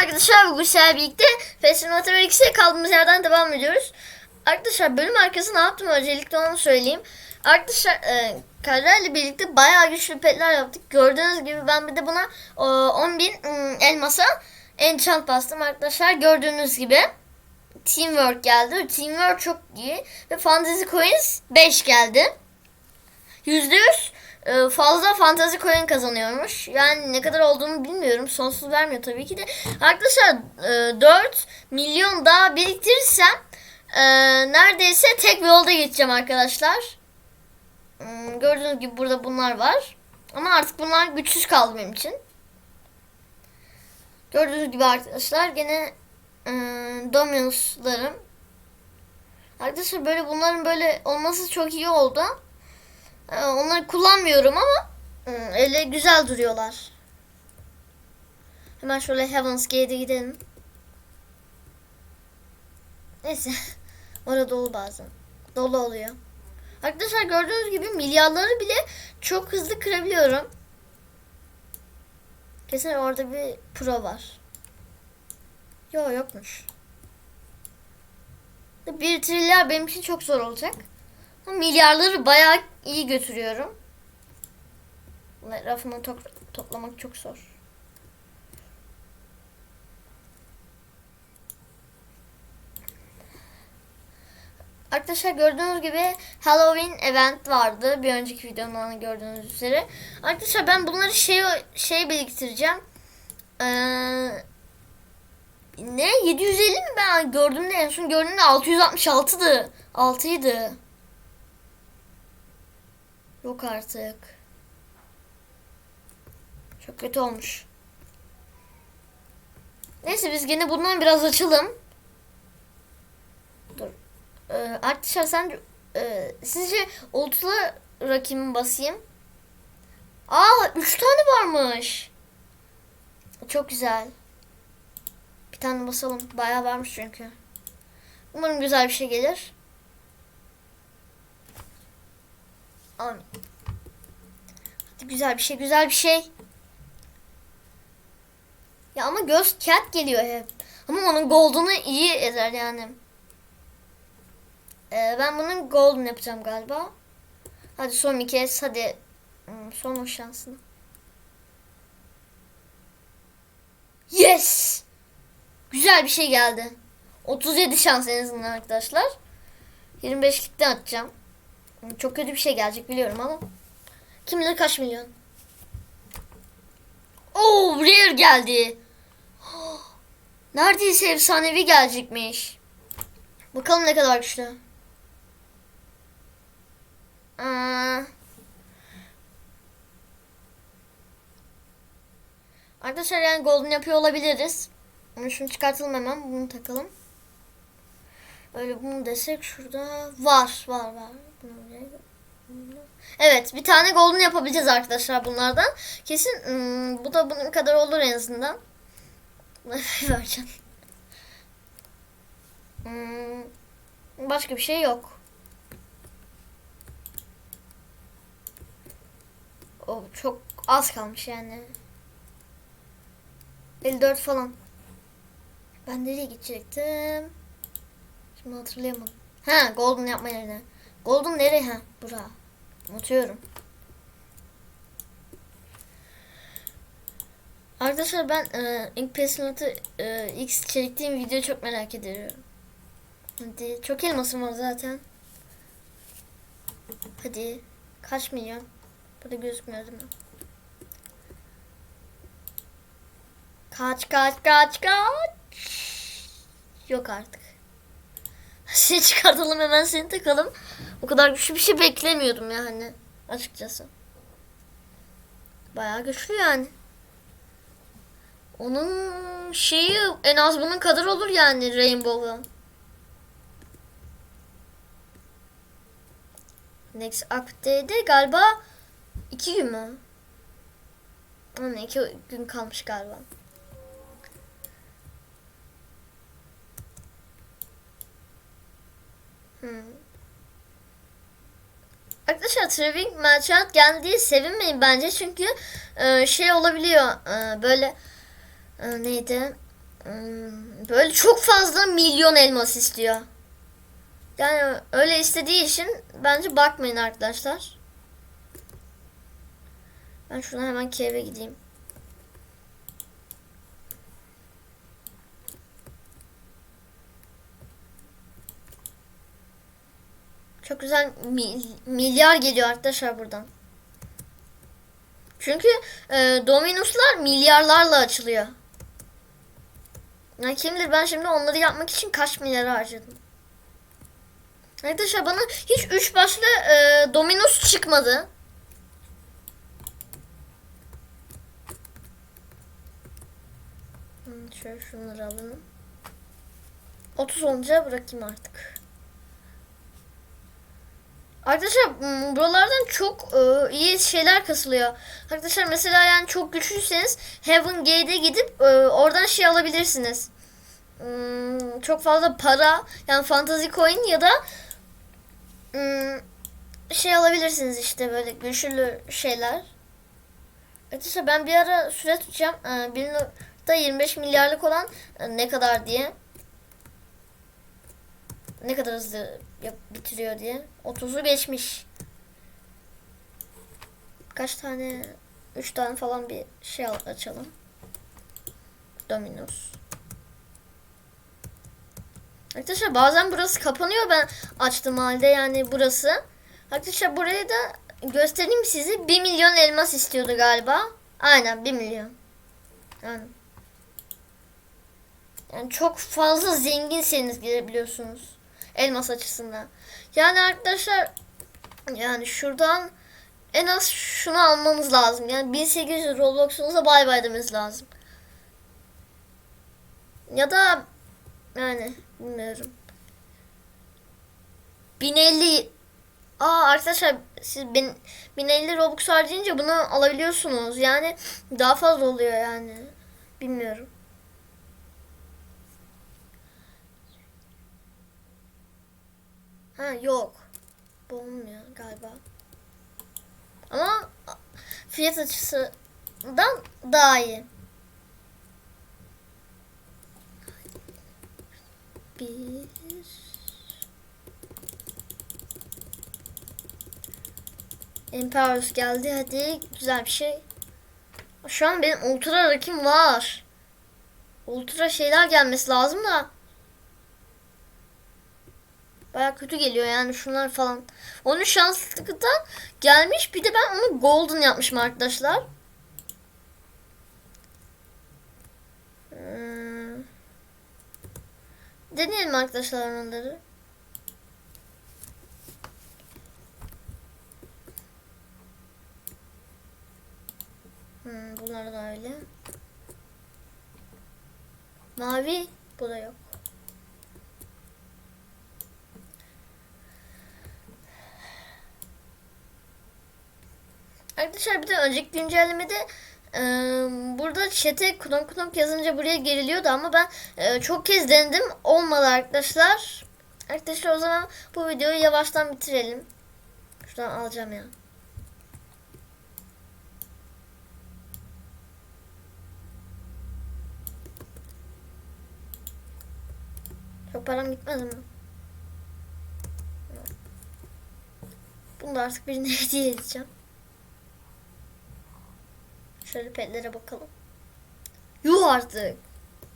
arkadaşlar bu sefer birlikte Festival Mathematics'e kaldığımız yerden devam ediyoruz. Arkadaşlar bölüm arkası ne yaptım öncelikle onu söyleyeyim. Arkadaşlar e, Kader'le birlikte bayağı güçlü petler yaptık. Gördüğünüz gibi ben bir de buna e, 10.000 ım, elmasa enchant bastım arkadaşlar. Gördüğünüz gibi Teamwork geldi. Teamwork çok iyi. Ve Fantasy Coins 5 geldi. %100 e, fazla fantazi coin kazanıyormuş. Yani ne kadar olduğunu bilmiyorum. Sonsuz vermiyor tabii ki de. Arkadaşlar e, 4 milyon daha biriktirirsem e, neredeyse tek bir yolda geçeceğim arkadaşlar. Hmm, Gördüğünüz gibi burada bunlar var. Ama artık bunlar güçsüz kaldı benim için. Gördüğünüz gibi arkadaşlar gene e, Dominus'larım. Arkadaşlar böyle bunların böyle olması çok iyi oldu. Ee, Onları kullanmıyorum ama ım, öyle güzel duruyorlar. Hemen şöyle Heaven's Gate'e gidelim. Neyse. Orada dolu bazen. Dolu oluyor. Arkadaşlar gördüğünüz gibi milyarları bile çok hızlı kırabiliyorum. Kesin orada bir pro var. Yok yokmuş. Bir trilyar benim için çok zor olacak. Milyarları bayağı iyi götürüyorum. Rafımı to- toplamak çok zor. Arkadaşlar gördüğünüz gibi Halloween event vardı. Bir önceki videomdan gördüğünüz üzere. Arkadaşlar ben bunları şey şey biriktireceğim. Ee, ne 750 mi ben gördüğümde en son gördüğümde 666'dı. 6'ydı. Yok artık. Çok kötü olmuş. Neyse biz gene bundan biraz açalım. Dur. Ee, arkadaşlar sen e, sizce ultula rakibimi basayım. Aa 3 tane varmış. Çok güzel. Bir tane basalım. Bayağı varmış çünkü. Umarım güzel bir şey gelir. Hadi güzel bir şey, güzel bir şey. Ya ama göz cat geliyor hep. Ama onun gold'unu iyi eder yani. Ee, ben bunun golden yapacağım galiba. Hadi son bir kez hadi. Hmm, son o şansını. Yes! Güzel bir şey geldi. 37 şans en azından arkadaşlar. 25'likten atacağım. Çok kötü bir şey gelecek biliyorum ama. Kim bilir kaç milyon. Oo rare geldi. Neredeyse efsanevi gelecekmiş. Bakalım ne kadar güçlü. Aa. Arkadaşlar yani golden yapıyor olabiliriz. Ama şunu çıkartalım hemen. Bunu takalım. Öyle bunu desek şurada var var var. Evet bir tane golden yapabileceğiz arkadaşlar bunlardan. Kesin hmm, bu da bunun kadar olur en azından. Hmm, başka bir şey yok. O çok az kalmış yani. 54 falan. Ben nereye gidecektim? Şimdi hatırlayamadım. Ha, golden yapma yerine. Golden nereye? Ha, bura. Unutuyorum. Arkadaşlar ben e, Ink Personat'ı e, X çektiğim videoyu çok merak ediyorum. Hadi çok elmasım var zaten. Hadi kaç? Burada gözükmüyor değil mi? Kaç kaç kaç kaç. Yok artık. Seni çıkartalım hemen seni takalım. O kadar güçlü bir şey beklemiyordum yani açıkçası. Bayağı güçlü yani. Onun şeyi en az bunun kadar olur yani Rainbow'un. Next update'de galiba iki gün mü? Anne iki gün kalmış galiba. Hmm. Arkadaşlar Treving Merchant geldiği sevinmeyin bence çünkü e, şey olabiliyor e, böyle e, neydi Hmm, böyle çok fazla milyon elmas istiyor. Yani öyle istediği için bence bakmayın arkadaşlar. Ben şuna hemen keve gideyim. Çok güzel mil- milyar geliyor arkadaşlar buradan. Çünkü e, Dominus'lar milyarlarla açılıyor. Ya kim bilir ben şimdi onları yapmak için kaç milyar harcadım. Arkadaşlar bana hiç üç başlı e, Dominus çıkmadı. Şöyle şunları alalım. 30 olunca bırakayım artık. Arkadaşlar buralardan çok e, iyi şeyler kasılıyor. Arkadaşlar mesela yani çok güçlüyseniz Heaven Gate'e gidip e, oradan şey alabilirsiniz. Hmm, çok fazla para yani fantasy coin ya da hmm, şey alabilirsiniz işte böyle güçlü şeyler. Arkadaşlar ben bir ara süre tutacağım. E, bir nokta 25 milyarlık olan e, ne kadar diye. Ne kadar hızlı yap, bitiriyor diye. 30'u geçmiş. Kaç tane? 3 tane falan bir şey al- açalım. Dominos. Arkadaşlar bazen burası kapanıyor ben açtığım halde yani burası. Arkadaşlar burayı da göstereyim size. 1 milyon elmas istiyordu galiba. Aynen 1 milyon. Yani. Yani çok fazla zenginseniz girebiliyorsunuz. Elmas açısından. Yani arkadaşlar yani şuradan en az şunu almanız lazım. Yani 1800 Roblox'unuza bay bay demeniz lazım. Ya da yani bilmiyorum. 1050 Aa arkadaşlar siz bin, 1050 Robux harcayınca bunu alabiliyorsunuz. Yani daha fazla oluyor yani. Bilmiyorum. Ha yok. Bu galiba. Ama fiyat açısından daha iyi. Bir Emperorus geldi hadi güzel bir şey. Şu an benim ultra rakim var. Ultra şeyler gelmesi lazım da. Baya kötü geliyor yani şunlar falan. Onun şanslıktan gelmiş bir de ben onu golden yapmışım arkadaşlar. Hmm. Deneyelim arkadaşlar onları. Hmm, bunlar da öyle. Mavi bu da yok. Arkadaşlar bir de önceki güncellemede e, burada chat'e knok knok yazınca buraya geriliyordu ama ben e, çok kez denedim olmadı arkadaşlar. Arkadaşlar o zaman bu videoyu yavaştan bitirelim. Şuradan alacağım ya. Çok param gitmez mi? Bunu da artık birine hediye edeceğim. Şöyle petlere bakalım. Yuh artık.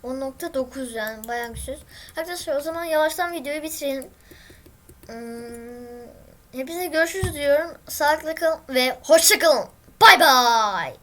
10.9 yani bayağı güçsüz. Arkadaşlar o zaman yavaştan videoyu bitirelim. Hmm, hepinize görüşürüz diyorum. Sağlıkla kalın ve hoşça kalın. Bay bay.